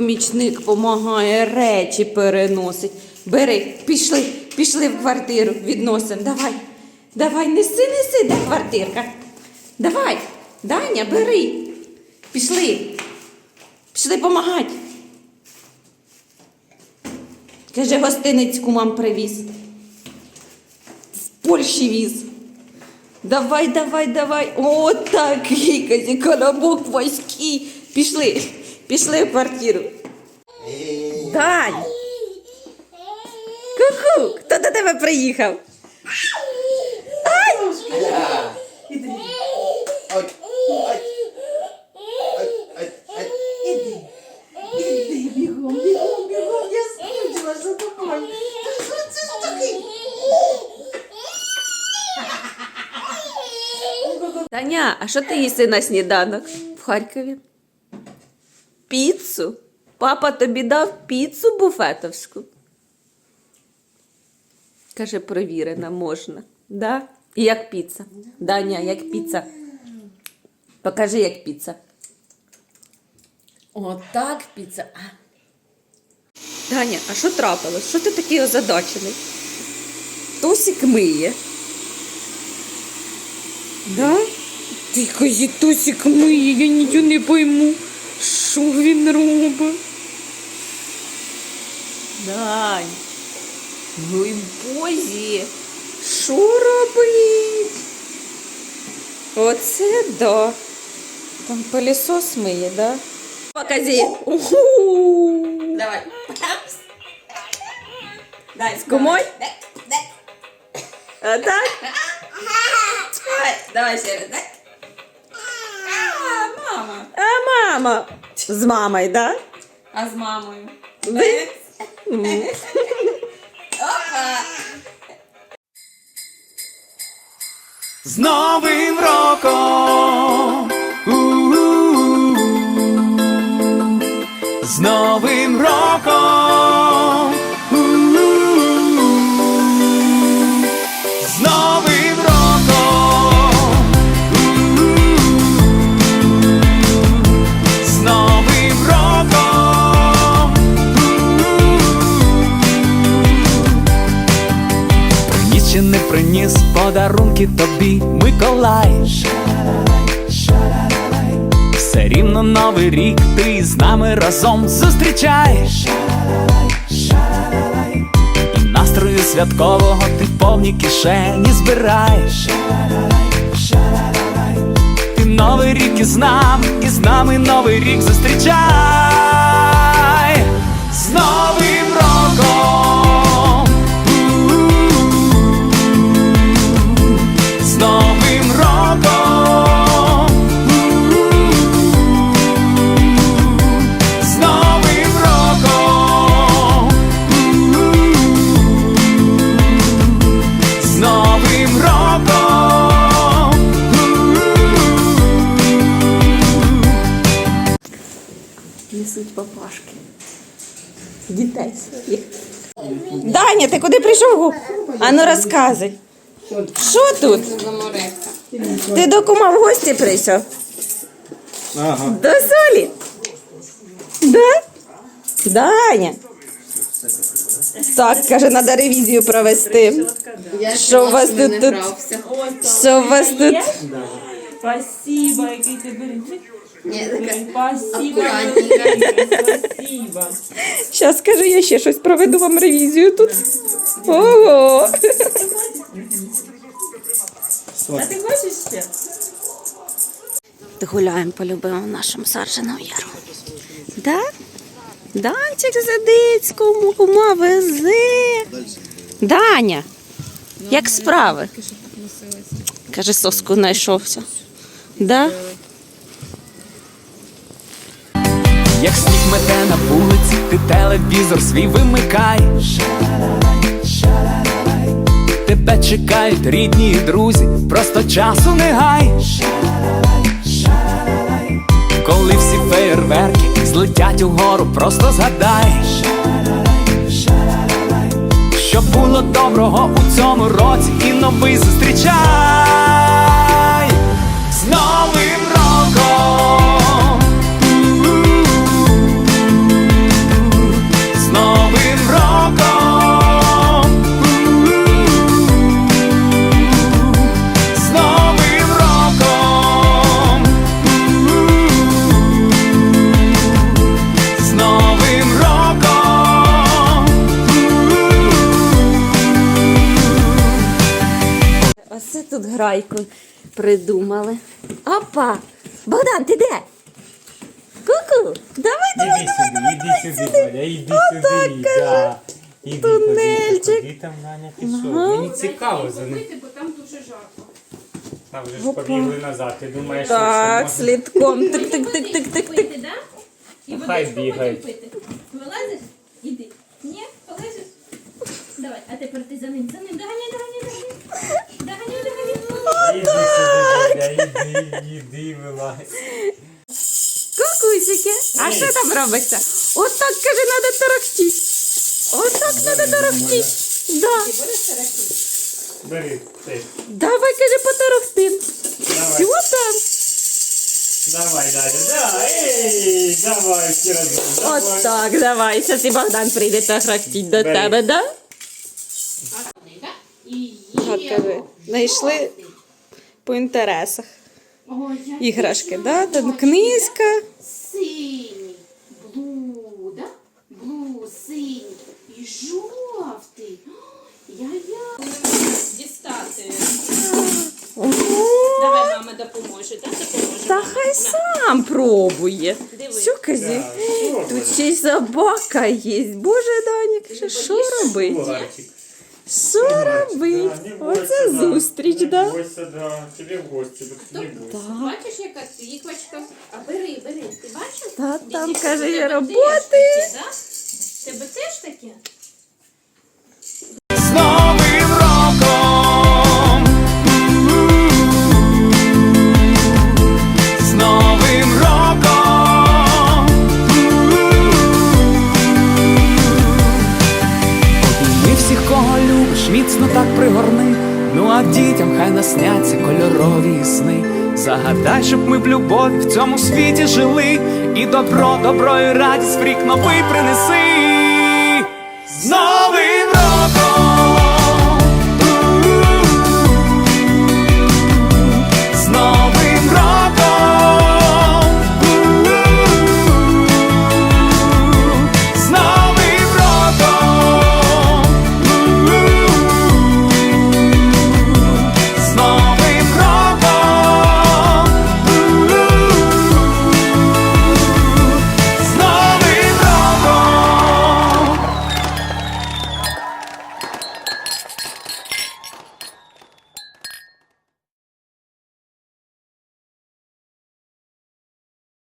помічник допомагає, речі переносить. Бери, пішли, пішли в квартиру, відносимо. Давай, давай, неси, неси, де квартирка? Давай, Даня, бери. Пішли. Пішли помагати. Каже, гостиниць кумам привіз. З Польщі віз. Давай, давай, давай. О, такий казі, коробок васький. Пішли, пішли в квартиру. Дань. Ку-ку, хто до тебе приїхав? Таке? Таня, а що ти їси на сніданок в Харкові? Піцу? Папа тобі дав піцу буфетовську. Каже, провірена, можна. Да? І як піца? Даня, як піца. Покажи, як піца. Отак піца. Даня, а що трапилось? Що ти такий озадачений? Тосик миє. Да? Ти казі Тосик миє, я нічого не пойму. Що він робить? Дань. Ну і бозі. Що робить? Оце да. Там пилісос миє, да? Показі. Уху. Давай. Дай, З кумой? Дай, дай. А так? Давай, давай ще раз, дай. А, мама. А мама. З мамою, да? А з мамою? Ви? Опа. З Новим роком! Чи не приніс подарунки тобі, Миколай. Все рівно новий рік ти з нами разом зустрічаєш. І настрою святкового ти повні кишені збираєш. Ти новий рік із нами, і з нами новий рік зустрічай. Несуть папашки. Дітей своїх. Даня, ти куди прийшов? А ну розказуй. Що тут? Ти до кума в гості прийшов? Ага. До солі? Да? Даня. Так, каже, треба ревізію провести. Що у вас тут? тут? Що у вас тут? Спасибо, який ти. Ні, така Спасибо, спасибо. Зараз скажу, я ще щось проведу вам ревізію тут. Ого. А ти хочеш ще? Гуляємо по любимому нашому Саржину яру. Да? Данчик сидить, кому кума везе. Даня, як справи? Каже, соску знайшовся. Да? Як сніг мете на вулиці, ти телевізор свій вимикаєш. Тебе чекають рідні і друзі, просто часу не гаєш. Коли всі феєрверки злетять угору, просто згадаєш. Що було доброго у цьому році і новий зустрічай. Грайку придумали. Опа! Богдан, ти де? Ку-ку! Давай, давай, Іди давай, давай, іди сюди, іди да. Іди Тунельчик. туди, там Наня пішов? Мені цікаво за ним. бо там дуже жарко. Там вже ж побігли назад. Ти думаєш, що Так, можна? слідком. Тик-тик-тик-тик-тик-тик. Пити, да? І Хай водичку бігають. потім пити. Вилазиш? Іди. Ні? Полежиш? Давай, а тепер ти за ним, за ним. Доганяй, доганяй. Іди, іди, вилазь. Кукусики. А що там робиться? От так, каже, треба торохтіть. От так треба торохтіть. Да. Бери, ти. Давай, каже, поторохтим. Давай, Що там? давай, Даня, да, ей, давай, всі разом, давай. От так, давай. Зараз і Богдан прийде торохтіть до Бери. тебе, да? От, кажи, знайшли по інтересах. Іграшки, да? Там книжка. Синій, блу, да? Блу, синій і жовтий. Я-я. Дістати. Давай, мама допоможе, так? Допоможе. Та хай сам пробує. Диви. Що казі? Тут ще й собака є. Боже, Даня, каже, що робить? Що робить? Да, Оце да. зустріч, Не да? бойся, да. Тебе в гості, не бойся. Бачиш, яка тиквочка? А бери, бери. Ти бачиш? Та там, каже, є тебе роботи. Тебе теж таке? Загадай, щоб ми в любові в цьому світі жили. І добро, добро і радість в рік новий принеси.